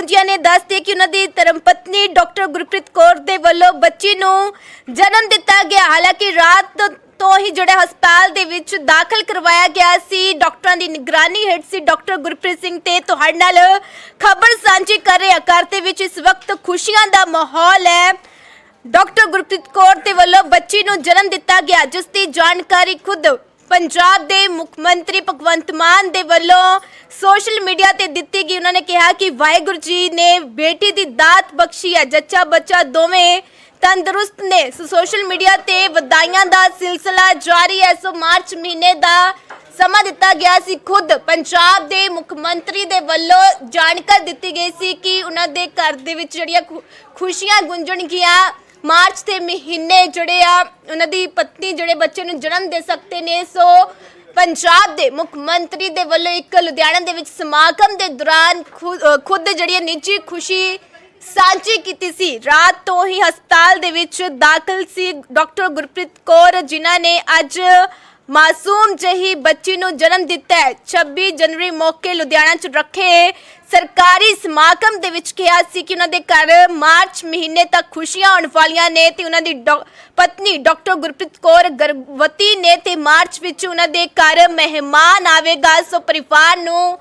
ਗੁੰਜੀਆਂ ਨੇ, ਦੱਸਦੇ ਕਿ ਉਹਨਾਂ ਦੀ ਧਰਮਪਤਨੀ ਡਾਕਟਰ ਗੁਰਪ੍ਰੀਤ ਕੌਰ ਦੇ ਵੱਲੋਂ ਬੱਚੀ ਨੂੰ ਜਨਮ ਦਿੱਤਾ ਗਿਆ। ਹਾਲਾਂਕਿ ਰਾਤ ਤੋਂ ਹੀ ਜਿਹੜੇ ਹਸਪਤਾਲ ਦੇ ਵਿੱਚ ਦਾਖਲ ਕਰਵਾਇਆ ਗਿਆ ਸੀ, ਡਾਕਟਰਾਂ ਦੀ ਨਿਗਰਾਨੀ ਹੇਠ ਸੀ। ਡਾਕਟਰ ਗੁਰਪ੍ਰੀਤ ਸਿੰਘ ਤੇ ਤੁਹਾਡੇ ਨਾਲ ਖਬਰ ਸਾਂਝੀ ਕਰ ਰਹੇ ਹਾਂ। ਘਰ ਦੇ ਵਿੱਚ ਇਸ ਵਕਤ ਖੁਸ਼ੀਆਂ ਦਾ ਮਾਹੌਲ ਹੈ। ਡਾਕਟਰ ਗੁਰਪ੍ਰੀਤ ਕੌਰ ਦੇ ਵੱਲੋਂ ਬੱਚੀ ਨੂੰ ਜਨਮ ਦਿੱਤਾ ਗਿਆ, ਜਿਸ ਦੀ ਜਾਣਕਾਰੀ ਖੁਦ ਪੰਜਾਬ ਦੇ ਮੁੱਖ ਮੰਤਰੀ ਭਗਵੰਤ ਮਾਨ ਦੇ ਵੱਲੋਂ ਸੋਸ਼ਲ ਮੀਡੀਆ ਤੇ ਦਿੱਤੀ ਗਈ ਉਹਨਾਂ ਨੇ ਕਿਹਾ ਕਿ ਵਾਹਿਗੁਰੂ ਜੀ ਨੇ ਬੇਟੀ ਦੀ ਦਾਤ ਬਖਸ਼ੀ ਹੈ, ਜੱਚਾ ਬੱਚਾ ਦੋਵੇਂ ਤੰਦਰੁਸਤ ਨੇ। ਸੋ ਸੋਸ਼ਲ ਮੀਡੀਆ ਤੇ ਵਧਾਈਆਂ ਦਾ ਸਿਲਸਿਲਾ ਜਾਰੀ ਹੈ। ਸੋ ਮਾਰਚ ਮਹੀਨੇ ਦਾ ਸਮਾਂ ਦਿੱਤਾ ਗਿਆ ਸੀ ਖੁਦ। ਪੰਜਾਬ ਦੇ ਮੁੱਖ ਮੰਤਰੀ ਦੇ ਵੱਲੋਂ ਜਾਣਕਾਰੀ ਦਿੱਤੀ ਗਈ ਸੀ ਕਿ ਉਹਨਾਂ ਦੇ ਘਰ ਦੇ ਵਿੱਚ ਜਿਹੜੀਆਂ ਖੁਸ਼ੀਆਂ ਗੁੰਜਣਗੀਆਂ ਮਾਰਚ ਦੇ ਮਹੀਨੇ ਜਿਹੜੇ ਆ, ਉਹਨਾਂ ਦੀ ਪਤਨੀ ਜਿਹੜੇ ਬੱਚੇ ਨੂੰ ਜਨਮ ਦੇ ਸਕਦੇ ਨੇ, ਸੋ ਪੰਜਾਬ ਦੇ ਮੁੱਖ ਮੰਤਰੀ ਦੇ ਵੱਲੋਂ ਇੱਕ ਲੁਧਿਆਣਾ ਦੇ ਵਿੱਚ ਸਮਾਗਮ ਦੇ ਦੌਰਾਨ ਖੁ- ਖੁਦ ਜਿਹੜੀ ਹੈ ਨਿੱਜੀ ਖੁਸ਼ੀ ਸਾਂਝੀ ਕੀਤੀ ਸੀ। ਰਾਤ ਤੋਂ ਹੀ ਹਸਪਤਾਲ ਦੇ ਵਿੱਚ ਦਾਖਲ ਸੀ ਡਾਕਟਰ ਗੁਰਪ੍ਰੀਤ ਕੌਰ, ਜਿਨ੍ਹਾਂ ਨੇ ਅੱਜ ਮਾਸੂਮ ਜਹੀ ਬੱਚੀ ਨੂੰ ਜਨਮ ਦਿੱਤਾ ਹੈ। 26 ਜਨਵਰੀ ਮੌਕੇ ਲੁਧਿਆਣਾ 'ਚ ਰੱਖੇ ਸਰਕਾਰੀ ਸਮਾਗਮ ਦੇ ਵਿੱਚ ਕਿਹਾ ਸੀ ਕਿ ਉਹਨਾਂ ਦੇ ਘਰ ਮਾਰਚ ਮਹੀਨੇ ਤੱਕ ਖੁਸ਼ੀਆਂ ਆਉਣ ਵਾਲੀਆਂ ਨੇ ਤੇ ਉਹਨਾਂ ਦੀ ਪਤਨੀ ਡਾਕਟਰ ਗੁਰਪ੍ਰੀਤ ਕੌਰ ਗਰਭਵਤੀ ਨੇ ਤੇ ਮਾਰਚ ਵਿੱਚ ਉਹਨਾਂ ਦੇ ਘਰ ਮਹਿਮਾਨ ਆਵੇਗਾ। ਸੋ ਪਰਿਵਾਰ ਨੂੰ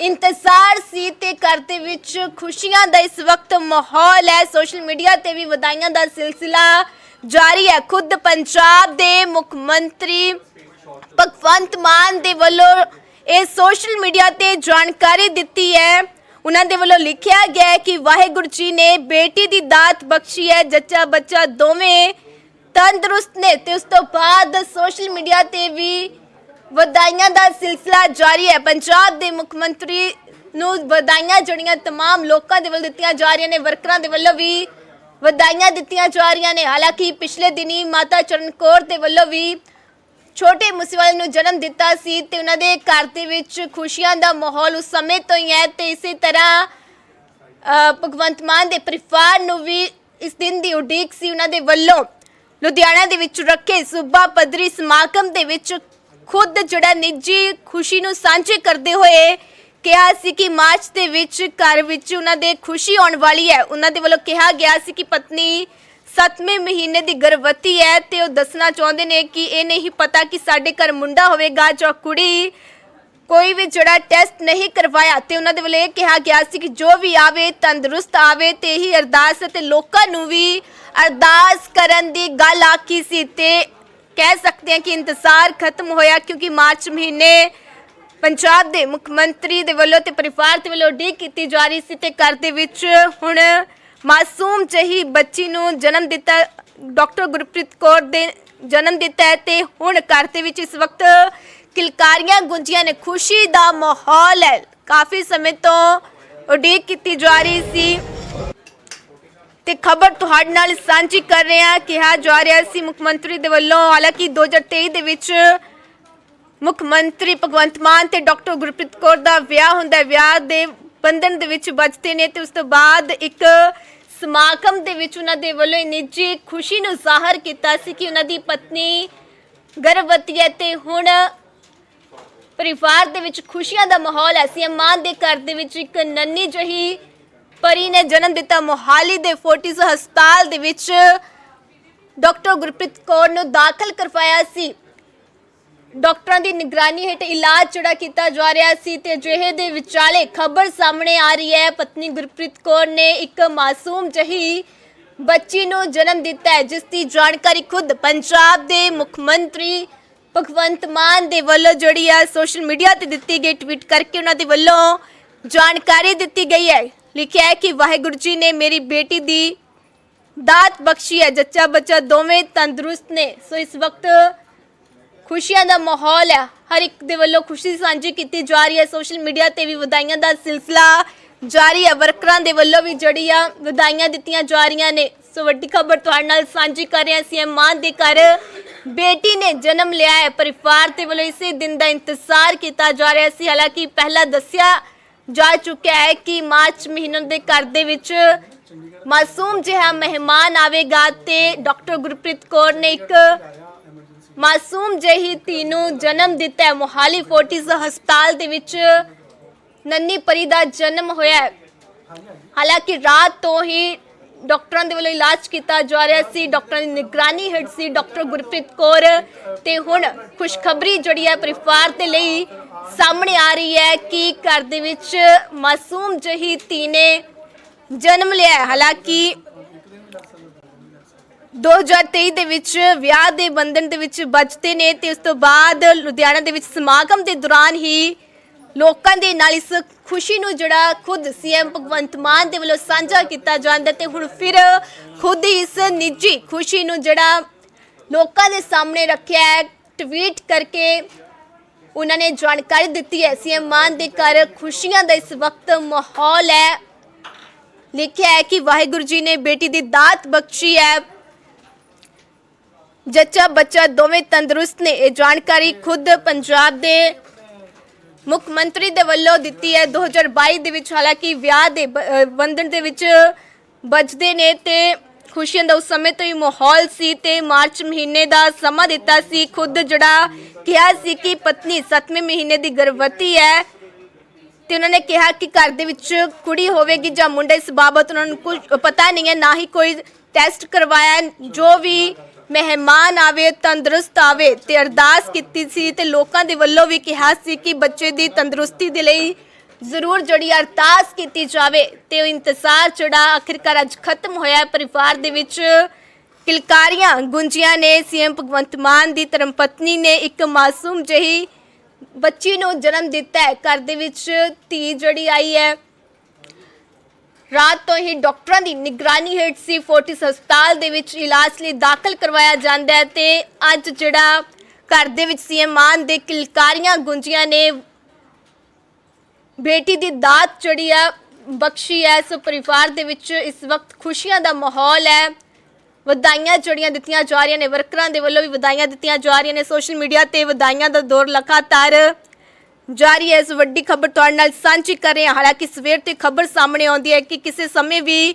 ਇੰਤਜ਼ਾਰ ਸੀ ਤੇ ਘਰ ਦੇ ਵਿੱਚ ਖੁਸ਼ੀਆਂ ਦਾ ਇਸ ਵਕਤ ਮਾਹੌਲ ਹੈ। ਸੋਸ਼ਲ ਮੀਡੀਆ ਤੇ ਵੀ ਵਧਾਈਆਂ ਦਾ ਸਿਲਸਿਲਾ ਜਾਰੀ ਹੈ। ਖੁਦ ਪੰਜਾਬ ਦੇ ਮੁੱਖ ਮੰਤਰੀ ਭਗਵੰਤ ਮਾਨ ਦੇ ਵੱਲੋਂ ਇਹ ਸੋਸ਼ਲ ਮੀਡੀਆ ਤੇ ਜਾਣਕਾਰੀ ਦਿੱਤੀ ਹੈ ਉਹਨਾਂ ਦੇ ਵੱਲੋਂ ਲਿਖਿਆ ਗਿਆ ਹੈ ਕਿ ਵਾਹਿਗੁਰੂ ਜੀ ਨੇ ਬੇਟੀ ਦੀ ਦਾਤ ਬਖਸ਼ੀ ਹੈ ਜੱਚਾ ਬੱਚਾ ਦੋਵੇਂ ਤੰਦਰੁਸਤ ਨੇ ਤੇ ਉਸ ਤੋਂ ਬਾਅਦ ਸੋਸ਼ਲ ਮੀਡੀਆ ਤੇ ਵੀ ਵਧਾਈਆਂ ਦਾ ਸਿਲਸਿਲਾ ਜਾਰੀ ਹੈ ਪੰਜਾਬ ਦੇ ਮੁੱਖ ਮੰਤਰੀ ਨੂੰ ਵਧਾਈਆਂ ਜੜੀਆਂ तमाम ਲੋਕਾਂ ਦੇ ਵੱਲੋਂ ਦਿੱਤੀਆਂ ਜਾ ਰਹੀਆਂ ਨੇ ਵਰਕਰਾਂ ਦੇ ਵੱਲੋਂ ਵੀ ਵਧਾਈਆਂ ਦਿੱਤੀਆਂ ਜਾ ਰਹੀਆਂ ਨੇ ਹਾਲਾਂਕਿ ਪਿਛਲੇ ਦਿਨੀ ਮਾਤਾ ਚਰਨ ਕੌਰ ਦੇ ਵੱਲੋਂ ਵੀ ਛੋਟੇ ਮੂਸੇਵਾਲੇ ਨੂੰ ਜਨਮ ਦਿੱਤਾ ਸੀ ਤੇ ਉਹਨਾਂ ਦੇ ਘਰ ਦੇ ਵਿੱਚ ਖੁਸ਼ੀਆਂ ਦਾ ਮਾਹੌਲ ਉਸ ਸਮੇਂ ਤੋਂ ਹੀ ਹੈ ਤੇ ਇਸੇ ਤਰ੍ਹਾਂ ਅ, ਭਗਵੰਤ ਮਾਨ ਦੇ ਪਰਿਵਾਰ ਨੂੰ ਵੀ ਇਸ ਦਿਨ ਦੀ ਉਡੀਕ ਸੀ ਉਹਨਾਂ ਦੇ ਵੱਲੋਂ। ਲੁਧਿਆਣਾ ਦੇ ਵਿੱਚ ਰੱਖੇ ਸੂਬਾ ਪੱਧਰੀ ਸਮਾਗਮ ਦੇ ਵਿੱਚ ਖੁਦ ਜਿਹੜਾ ਨਿੱਜੀ ਖੁਸ਼ੀ ਨੂੰ ਸਾਂਝੇ ਕਰਦੇ ਹੋਏ ਕਿਹਾ ਸੀ ਕਿ ਮਾਰਚ ਦੇ ਵਿੱਚ ਘਰ ਵਿੱਚ ਉਹਨਾਂ ਦੇ ਖੁਸ਼ੀ ਆਉਣ ਵਾਲੀ ਹੈ। ਉਹਨਾਂ ਦੇ ਵੱਲੋਂ ਕਿਹਾ ਗਿਆ ਸੀ ਕਿ ਪਤਨੀ 7ਵੇਂ ਮਹੀਨੇ ਦੀ ਗਰਭਵਤੀ ਹੈ ਤੇ ਉਹ ਦੱਸਣਾ ਚਾਹੁੰਦੇ ਨੇ ਕਿ ਇਹ ਨਹੀਂ ਪਤਾ ਕਿ ਸਾਡੇ ਘਰ ਮੁੰਡਾ ਹੋਵੇਗਾ ਜਾਂ ਕੁੜੀ। ਕੋਈ ਵੀ ਜਿਹੜਾ ਟੈਸਟ ਨਹੀਂ ਕਰਵਾਇਆ ਤੇ ਉਹਨਾਂ ਦੇ ਵੱਲੋਂ ਇਹ ਕਿਹਾ ਗਿਆ ਸੀ ਕਿ ਜੋ ਵੀ ਆਵੇ, ਤੰਦਰੁਸਤ ਆਵੇ ਤੇ ਹੀ ਅਰਦਾਸ ਹੈ ਤੇ ਲੋਕਾਂ ਨੂੰ ਵੀ ਅਰਦਾਸ ਕਰਨ ਦੀ ਗੱਲ ਆਖੀ ਸੀ ਤੇ ਕਹਿ ਸਕਦੇ ਹਾਂ ਕਿ ਇੰਤਜ਼ਾਰ ਖਤਮ ਹੋਇਆ ਕਿਉਂਕਿ ਮਾਰਚ ਮਹੀਨੇ ਪੰਜਾਬ ਦੇ ਮੁੱਖ ਮੰਤਰੀ ਦੇ ਵੱਲੋਂ ਤੇ ਪਰਿਵਾਰ ਦੇ ਵੱਲੋਂ ਡੀ ਕੀਤੀ ਜਾ ਰਹੀ ਸੀ ਤੇ ਘਰ ਦੇ ਵਿੱਚ ਹੁਣ ਮਾਸੂਮ ਜਹੀ ਬੱਚੀ ਨੂੰ ਜਨਮ ਦਿੱਤਾ, ਡਾਕਟਰ ਗੁਰਪ੍ਰੀਤ ਕੌਰ ਦੇ ਜਨਮ ਦਿੱਤਾ ਹੈ ਤੇ ਹੁਣ ਘਰ ਦੇ ਵਿੱਚ ਇਸ ਵਕਤ ਕਿਲਕਾਰੀਆਂ ਗੁੰਜੀਆਂ ਨੇ ਖੁਸ਼ੀ ਦਾ ਮਾਹੌਲ ਹੈ। ਕਾਫੀ ਸਮੇਂ ਤੋਂ ਉਡੀਕ ਕੀਤੀ ਜਾ ਰਹੀ ਸੀ ਤੇ ਖਬਰ ਤੁਹਾਡੇ ਨਾਲ ਸਾਂਝੀ ਕਰ ਰਹੇ ਹਾਂ, ਕਿਹਾ ਜਾ ਰਿਹਾ ਸੀ ਮੁੱਖ ਮੰਤਰੀ ਦੇ ਵੱਲੋਂ, ਹਾਲਾਂਕਿ 2023 ਦੇ ਵਿੱਚ ਮੁੱਖ ਮੰਤਰੀ ਭਗਵੰਤ ਮਾਨ ਤੇ ਡਾਕਟਰ ਗੁਰਪ੍ਰੀਤ ਕੌਰ ਦਾ ਵਿਆਹ ਹੁੰਦਾ ਵਿਆਹ ਦੇ ਬੰਧਨ ਦੇ ਵਿੱਚ ਬਚਦੇ ਨੇ ਤੇ ਉਸ ਤੋਂ ਬਾਅਦ ਇੱਕ ਸਮਾਗਮ ਦੇ ਵਿੱਚ ਉਹਨਾਂ ਦੇ ਵੱਲੋਂ ਨਿੱਜੀ ਖੁਸ਼ੀ ਨੂੰ ਜ਼ਾਹਰ ਕੀਤਾ ਸੀ ਕਿ ਉਹਨਾਂ ਦੀ ਪਤਨੀ ਗਰਭਵਤੀ ਹੈ ਤੇ ਹੁਣ ਪਰਿਵਾਰ ਦੇ ਵਿੱਚ ਖੁਸ਼ੀਆਂ ਦਾ ਮਾਹੌਲ ਹੈ। ਸੀਐਮ ਮਾਨ ਦੇ ਘਰ ਦੇ ਵਿੱਚ ਇੱਕ ਨੰਨੀ ਜਹੀ ਪਰੀ ਨੇ ਜਨਮ ਦਿੱਤਾ। ਮੋਹਾਲੀ ਦੇ ਫੋਰਟਿਸ ਹਸਪਤਾਲ ਦੇ ਵਿੱਚ ਡਾਕਟਰ ਗੁਰਪ੍ਰੀਤ ਕੌਰ ਨੂੰ ਦਾਖਲ ਕਰਵਾਇਆ ਸੀ। ਡਾਕਟਰਾਂ ਦੀ ਨਿਗਰਾਨੀ ਹੇਠ ਇਲਾਜ ਜਿਹੜਾ ਕੀਤਾ ਜਾ ਰਿਹਾ ਸੀ ਤੇ ਅਜਿਹੇ ਦੇ ਵਿਚਾਲੇ ਖਬਰ ਸਾਹਮਣੇ ਆ ਰਹੀ ਹੈ। ਪਤਨੀ ਗੁਰਪ੍ਰੀਤ ਕੌਰ ਨੇ ਇੱਕ ਮਾਸੂਮ ਜਹੀ ਬੱਚੀ ਨੂੰ ਜਨਮ ਦਿੱਤਾ ਹੈ, ਜਿਸ ਦੀ ਜਾਣਕਾਰੀ ਖੁਦ ਪੰਜਾਬ ਦੇ ਮੁੱਖ ਮੰਤਰੀ ਭਗਵੰਤ ਮਾਨ ਦੇ ਵੱਲੋਂ ਜਿਹੜੀ ਹੈ ਸੋਸ਼ਲ ਮੀਡੀਆ ਤੇ ਦਿੱਤੀ ਗਈ ਟਵੀਟ ਕਰਕੇ ਉਹਨਾਂ ਦੇ ਵੱਲੋਂ ਜਾਣਕਾਰੀ ਦਿੱਤੀ ਗਈ ਹੈ। ਲਿਖਿਆ ਹੈ ਕਿ ਵਾਹਿਗੁਰੂ ਜੀ ਨੇ ਮੇਰੀ ਬੇਟੀ ਦੀ ਦਾਤ ਬਖਸ਼ੀ ਹੈ, ਜੱਚਾ ਬੱਚਾ ਦੋਵੇਂ ਤੰਦਰੁਸਤ ਨੇ। ਸੋ ਇਸ ਵਕਤ ਖੁਸ਼ੀਆਂ ਦਾ ਮਾਹੌਲ ਹੈ। ਹਰ ਇੱਕ ਦੇ ਵੱਲੋਂ ਖੁਸ਼ੀ ਸਾਂਝੀ ਕੀਤੀ ਜਾ ਰਹੀ ਹੈ। ਸੋਸ਼ਲ ਮੀਡੀਆ ਤੇ ਵੀ ਵਧਾਈਆਂ ਦਾ ਸਿਲਸਿਲਾ ਜਾਰੀ ਹੈ। ਵਰਕਰਾਂ ਦੇ ਵੱਲੋਂ ਵੀ ਜੜੀ ਆ ਵਧਾਈਆਂ ਦਿੱਤੀਆਂ ਜਾ ਰਹੀਆਂ ਨੇ। ਸੋ ਵੱਡੀ ਖਬਰ ਤੁਹਾਡੇ ਨਾਲ ਸਾਂਝੀ ਕਰ ਰਹੇ ਹਾਂ। ਸੀਐਮ ਮਾਨ ਦੇ ਘਰ ਬੇਟੀ ਨੇ ਜਨਮ ਲਿਆ ਹੈ। ਪਰਿਵਾਰ ਦੇ ਵੱਲੋਂ ਇਸੇ ਦਿਨ ਦਾ ਇੰਤਜ਼ਾਰ ਕੀਤਾ ਜਾ ਰਿਹਾ ਸੀ। ਹਾਲਾਂਕਿ ਪਹਿਲਾਂ ਦੱਸਿਆ ਜਾ ਚੁੱਕਿਆ ਹੈ ਕਿ ਮਾਰਚ ਮਹੀਨੇ ਦੇ ਘਰ ਦੇ ਵਿੱਚ ਮਾਸੂਮ ਜਿਹਾ ਮਹਿਮਾਨ ਆਵੇਗਾ ਤੇ ਡਾਕਟਰ ਗੁਰਪ੍ਰੀਤ ਕੌਰ ਨੇ ਇੱਕ ਮਾਸੂਮ ਜਹੀ ਧੀ ਨੂੰ ਜਨਮ ਦਿੱਤਾ ਹੈ। ਮੋਹਾਲੀ ਫੋਰਟਿਸ ਹਸਪਤਾਲ ਦੇ ਵਿੱਚ ਨੰਨੀ ਪਰੀ ਦਾ ਜਨਮ ਹੋਇਆ ਹੈ। ਹਾਲਾਂਕਿ ਰਾਤ ਤੋਂ ਹੀ ਡਾਕਟਰਾਂ ਦੇ ਵੱਲੋਂ ਇਲਾਜ ਕੀਤਾ ਜਾ ਰਿਹਾ ਸੀ। ਡਾਕਟਰਾਂ ਦੀ ਨਿਗਰਾਨੀ ਹੇਠ ਸੀ ਡਾਕਟਰ ਗੁਰਪ੍ਰੀਤ ਕੌਰ। ਤੇ ਹੁਣ ਖੁਸ਼ਖਬਰੀ ਜਿਹੜੀ ਹੈ ਪਰਿਵਾਰ ਦੇ ਲਈ ਸਾਹਮਣੇ ਆ ਰਹੀ ਹੈ ਕਿ ਘਰ ਦੇ ਵਿੱਚ ਮਾਸੂਮ ਜਹੀ ਧੀ ਨੇ ਜਨਮ ਲਿਆ ਹਾਲਾਂਕਿ 2023 ਦੇ ਵਿੱਚ ਵਿਆਹ ਦੇ ਬੰਧਨ ਦੇ ਵਿੱਚ ਬਚਦੇ ਨੇ ਤੇ ਉਸ ਤੋਂ ਬਾਅਦ ਲੁਧਿਆਣਾ ਦੇ ਵਿੱਚ ਸਮਾਗਮ ਦੇ ਦੌਰਾਨ ਹੀ ਲੋਕਾਂ ਦੇ ਨਾਲ ਇਸ ਖੁਸ਼ੀ ਨੂੰ ਜਿਹੜਾ ਖੁਦ ਸੀਐਮ ਭਗਵੰਤ ਮਾਨ ਦੇ ਵੱਲੋਂ ਸਾਂਝਾ ਕੀਤਾ ਜਾਂਦਾ ਤੇ ਹੁਣ ਫਿਰ ਖੁਦ ਹੀ ਇਸ ਨਿੱਜੀ ਖੁਸ਼ੀ ਨੂੰ ਜਿਹੜਾ ਲੋਕਾਂ ਦੇ ਸਾਹਮਣੇ ਰੱਖਿਆ ਹੈ, ਟਵੀਟ ਕਰਕੇ ਉਹਨਾਂ ਨੇ ਜਾਣਕਾਰੀ ਦਿੱਤੀ ਹੈ। ਸੀਐਮ ਮਾਨ ਦੇ ਘਰ ਖੁਸ਼ੀਆਂ ਦਾ ਇਸ ਵਕਤ ਮਾਹੌਲ ਹੈ। ਲਿਖਿਆ ਹੈ ਕਿ ਵਾਹਿਗੁਰੂ ਜੀ ਨੇ ਬੇਟੀ ਦੀ ਦਾਤ ਬਖਸ਼ੀ ਹੈ। ਜੱਚਾ ਬੱਚਾ ਦੋਵੇਂ ਤੰਦਰੁਸਤ ਨੇ। ਇਹ ਜਾਣਕਾਰੀ ਖੁਦ ਪੰਜਾਬ ਦੇ ਮੁੱਖ ਮੰਤਰੀ ਦੇ ਵੱਲੋਂ ਦਿੱਤੀ ਹੈ। 2022 ਦੇ ਵਿੱਚ ਹਾਲਾਂਕਿ ਵਿਆਹ ਦੇ ਬੰਧਨ ਦੇ ਵਿੱਚ ਵੱਜਦੇ ਨੇ ਤੇ ਖੁਸ਼ੀਆਂ ਦਾ ਉਸ ਸਮੇਂ ਤੋਂ ਹੀ ਮਾਹੌਲ ਸੀ ਤੇ ਮਾਰਚ ਮਹੀਨੇ ਦਾ ਸਮਾਂ ਦਿੱਤਾ ਸੀ। ਖੁਦ ਜਿਹੜਾ ਕਿਹਾ ਸੀ ਕਿ ਪਤਨੀ 7ਵੇਂ ਮਹੀਨੇ ਦੀ ਗਰਭਵਤੀ ਹੈ ਤੇ ਉਹਨਾਂ ਨੇ ਕਿਹਾ ਕਿ ਘਰ ਦੇ ਵਿੱਚ ਕੁੜੀ ਹੋਵੇਗੀ ਜਾਂ ਮੁੰਡਾ, ਇਸ ਬਾਬਤ ਉਹਨਾਂ ਨੂੰ ਕੁਝ ਪਤਾ ਨਹੀਂ ਹੈ। ਨਾ ਹੀ ਕੋਈ ਟੈਸਟ ਕਰਵਾਇਆ। ਜੋ ਵੀ ਮਹਿਮਾਨ ਆਵੇ, ਤੰਦਰੁਸਤ ਆਵੇ ਤੇ ਅਰਦਾਸ ਕੀਤੀ ਸੀ ਤੇ ਲੋਕਾਂ ਦੇ ਵੱਲੋਂ ਵੀ ਕਿਹਾ ਸੀ ਕਿ ਬੱਚੇ ਦੀ ਤੰਦਰੁਸਤੀ ਦੇ ਲਈ ਜ਼ਰੂਰ ਜਿਹੜੀ ਅਰਦਾਸ ਕੀਤੀ ਜਾਵੇ ਤੇ ਉਹ ਇੰਤਜ਼ਾਰ ਜਿਹੜਾ ਆਖਿਰਕਾਰ ਅੱਜ ਖਤਮ ਹੋਇਆ ਪਰਿਵਾਰ ਦੇ ਵਿੱਚ ਕਿਲਕਾਰੀਆਂ ਗੁੰਜੀਆਂ ਨੇ, ਸੀਐਮ ਭਗਵੰਤ ਮਾਨ ਦੀ ਧਰਮਪਤਨੀ ਨੇ ਇੱਕ ਮਾਸੂਮ ਜਹੀ ਬੱਚੀ ਨੂੰ ਜਨਮ ਦਿੱਤਾ ਹੈ। ਘਰ ਦੇ ਵਿੱਚ ਧੀ ਜਿਹੜੀ ਆਈ ਹੈ ਰਾਤ ਤੋਂ ਹੀ ਡਾਕਟਰਾਂ ਦੀ ਨਿਗਰਾਨੀ ਹੇਠ ਸੀ, ਫੋਰਟਿਸ ਹਸਪਤਾਲ ਦੇ ਵਿੱਚ ਇਲਾਜ ਲਈ ਦਾਖਲ ਕਰਵਾਇਆ ਜਾਂਦਾ ਹੈ ਤੇ ਅੱਜ ਜਿਹੜਾ ਘਰ ਦੇ ਵਿੱਚ ਸੀਐਮ ਮਾਨ ਦੇ ਕਿਲਕਾਰੀਆਂ ਗੁੰਜੀਆਂ ਨੇ ਬੇਟੀ ਦੀ ਦਾਤ ਜਿਹੜੀ ਆ, ਬਖਸ਼ੀ ਹੈ। ਸੋ ਪਰਿਵਾਰ ਦੇ ਵਿੱਚ ਇਸ ਵਕਤ ਖੁਸ਼ੀਆਂ ਦਾ ਮਾਹੌਲ ਹੈ। ਵਧਾਈਆਂ ਜੜੀਆਂ ਦਿੱਤੀਆਂ ਜਾ ਰਹੀਆਂ ਨੇ, ਵਰਕਰਾਂ ਦੇ ਵੱਲੋਂ ਵੀ ਵਧਾਈਆਂ ਦਿੱਤੀਆਂ ਜਾ ਰਹੀਆਂ ਨੇ। ਸੋਸ਼ਲ ਮੀਡੀਆ ਤੇ ਵਧਾਈਆਂ ਦਾ ਦੌਰ ਲਗਾਤਾਰ ਜਾਰੀ ਹੈ। ਇਸ ਵੱਡੀ ਖਬਰ ਤੁਹਾਡੇ ਨਾਲ ਸਾਂਝੀ ਕਰ ਰਹੇ ਹਾਂ। ਹਾਲਾਂਕਿ ਸਵੇਰ ਤੋਂ ਖਬਰ ਸਾਹਮਣੇ ਆਉਂਦੀ ਹੈ ਕਿ ਕਿਸੇ ਸਮੇਂ ਵੀ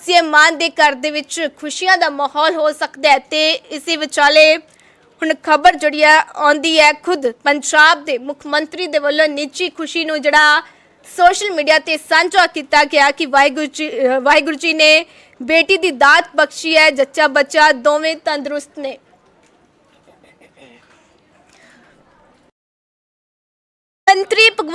ਸੀਐਮ ਮਾਨ ਦੇ ਘਰ ਦੇ ਵਿੱਚ ਖੁਸ਼ੀਆਂ ਦਾ ਮਾਹੌਲ ਹੋ ਸਕਦਾ ਹੈ ਤੇ ਇਸੇ ਵਿਚਾਲੇ ਹੁਣ ਖਬਰ ਜਿਹੜੀ ਹੈ, ਆਉਂਦੀ ਹੈ ਖੁਦ ਪੰਜਾਬ ਦੇ ਮੁੱਖ ਮੰਤਰੀ ਦੇ ਵੱਲੋਂ ਨਿੱਜੀ ਖੁਸ਼ੀ ਨੂੰ ਜਿਹੜਾ ਸੋਸ਼ਲ ਮੀਡੀਆ ਤੇ ਸਾਂਝਾ ਕੀਤਾ ਗਿਆ ਕਿ ਵਾਹਿਗੁਰੂ ਜੀ ਵਾਹਿਗੁਰੂ ਜੀ ਨੇ ਬੇਟੀ ਦੀ ਦਾਤ ਬਖਸ਼ੀ ਹੈ। ਜੱਚਾ ਬੱਚਾ ਦੋਵੇਂ ਤੰਦਰੁਸਤ ਨੇ। ਮੰਤਰੀ ਭਗਵੰਤ